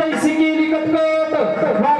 kita isi kiri ke kot,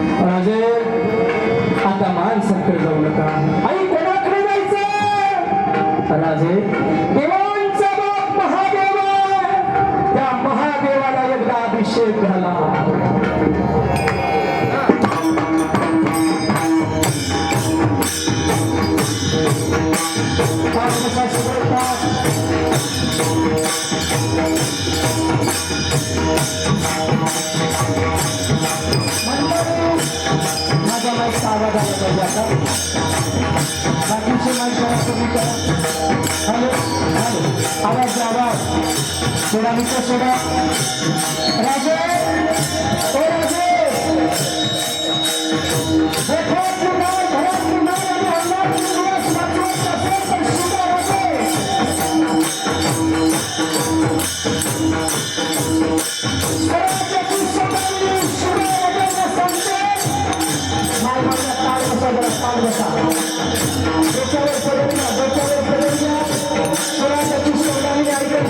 আলাদা আলাদা জায়গা বাকি সময় যারা কবিতা হ্যালো হ্যালো আবার যাওয়া সোডা নিতে সোডা রাজা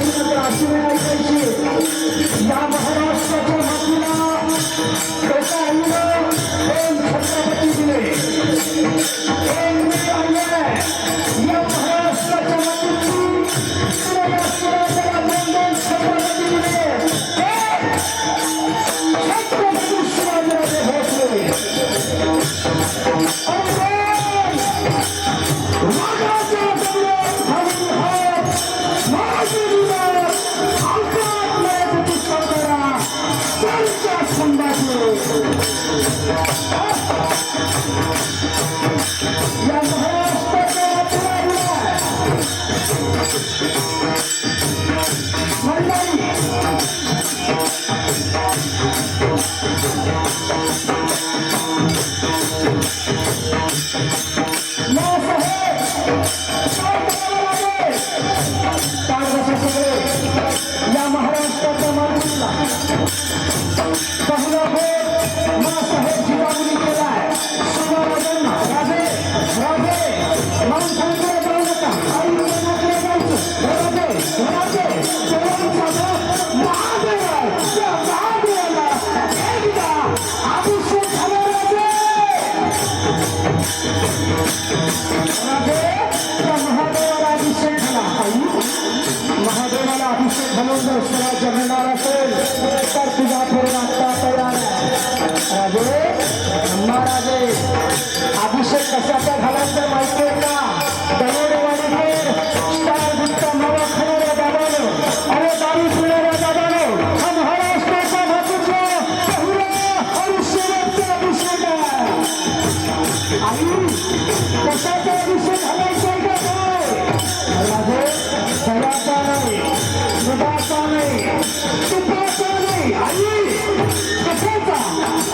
আপনারা আসুন ಮಹಾದೇವನ ಅಭಿಷೇಕ ಧನುಂದರ ಜಮೀನಾರ ಸೇಲ್ ಪೂಜಾ ಫೇರ್ ಮಾಡ್ತಾ तयार राजे महाराजे अभिषेक कशाचा झाला तर माहिती आहे का दगडवाडी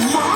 Come.